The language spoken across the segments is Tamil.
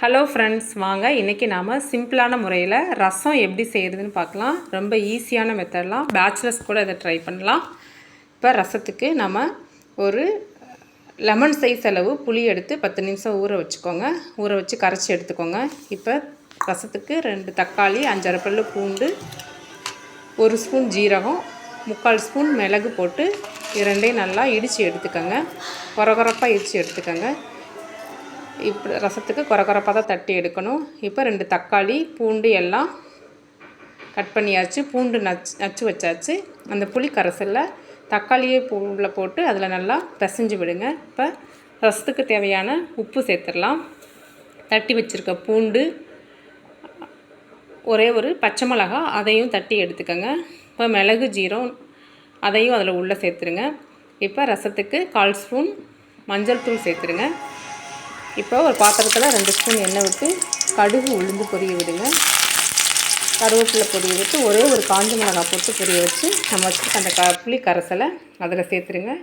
ஹலோ ஃப்ரெண்ட்ஸ் வாங்க. இன்றைக்கி நாம் சிம்பிளான முறையில் ரசம் எப்படி செய்கிறதுன்னு பார்க்கலாம். ரொம்ப ஈஸியான மெத்தட்லாம் பேச்சுலர்ஸ் கூட இதை ட்ரை பண்ணலாம். இப்போ ரசத்துக்கு நம்ம ஒரு லெமன் சைஸ் அளவு புளி எடுத்து பத்து நிமிஷம் ஊற வச்சுக்கோங்க. ஊற வச்சு கரைச்சி எடுத்துக்கோங்க. இப்போ ரசத்துக்கு ரெண்டு தக்காளி அஞ்சரை பல்லு பூண்டு ஒரு ஸ்பூன் ஜீரகம் முக்கால் ஸ்பூன் மிளகு போட்டு இது ரெண்டையும் நல்லா இடித்து எடுத்துக்கோங்க. குறகுறப்பாக இடித்து எடுத்துக்கோங்க. இப்போ ரசத்துக்கு கொரகொரப்பாக தான் தட்டி எடுக்கணும். இப்போ ரெண்டு தக்காளி பூண்டு எல்லாம் கட் பண்ணியாச்சு. பூண்டு நச்சு நச்சு வச்சாச்சு. அந்த புளி கரைசலில் தக்காளியை பூவில் போட்டு அதில் நல்லா பிசைஞ்சு விடுங்க. இப்போ ரசத்துக்கு தேவையான உப்பு சேர்த்துடலாம். தட்டி வச்சுருக்க பூண்டு ஒரே ஒரு பச்சை மிளகா அதையும் தட்டி எடுத்துக்கோங்க. இப்போ மிளகு ஜீரம் அதையும் அதில் உள்ளே சேர்த்துருங்க. இப்போ ரசத்துக்கு கால் ஸ்பூன் மஞ்சள் தூள் சேர்த்துருங்க. இப்போ ஒரு பாத்திரத்தில் ரெண்டு ஸ்பூன் எண்ணெய் விட்டு கடுகு உளுந்து பொரிய விடுங்க. கருவேப்பிலை பொரிய விட்டு ஒரே ஒரு காஞ்ச மிளகாய் போட்டு பொரிய வச்சு நம்ம வச்சுருக்க அந்த க புளி கரைசலை அதில் சேர்த்துருங்க.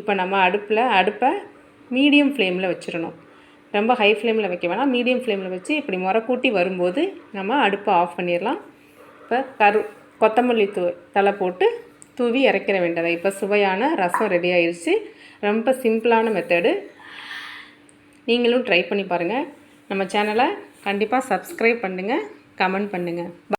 இப்போ நம்ம அடுப்பில் அடுப்பை மீடியம் ஃப்ளேமில் வச்சிடணும். ரொம்ப ஹை ஃப்ளேமில் வைக்க வேணாம். மீடியம் ஃப்ளேமில் வச்சு இப்படி முறை கூட்டி வரும்போது நம்ம அடுப்பை ஆஃப் பண்ணிடலாம். இப்போ கரு கொத்தமல்லி தூ தலை போட்டு தூவி இறக்கிற வேண்டியதை இப்போ சுவையான ரசம் ரெடி ஆயிடுச்சு ரொம்ப சிம்பிளான மெத்தடு நீங்களும் ட்ரை பண்ணி பாருங்கள் நம்ம சேனலை கண்டிப்பாக சப்ஸ்கிரைப் பண்ணுங்கள் கமெண்ட் பண்ணுங்கள்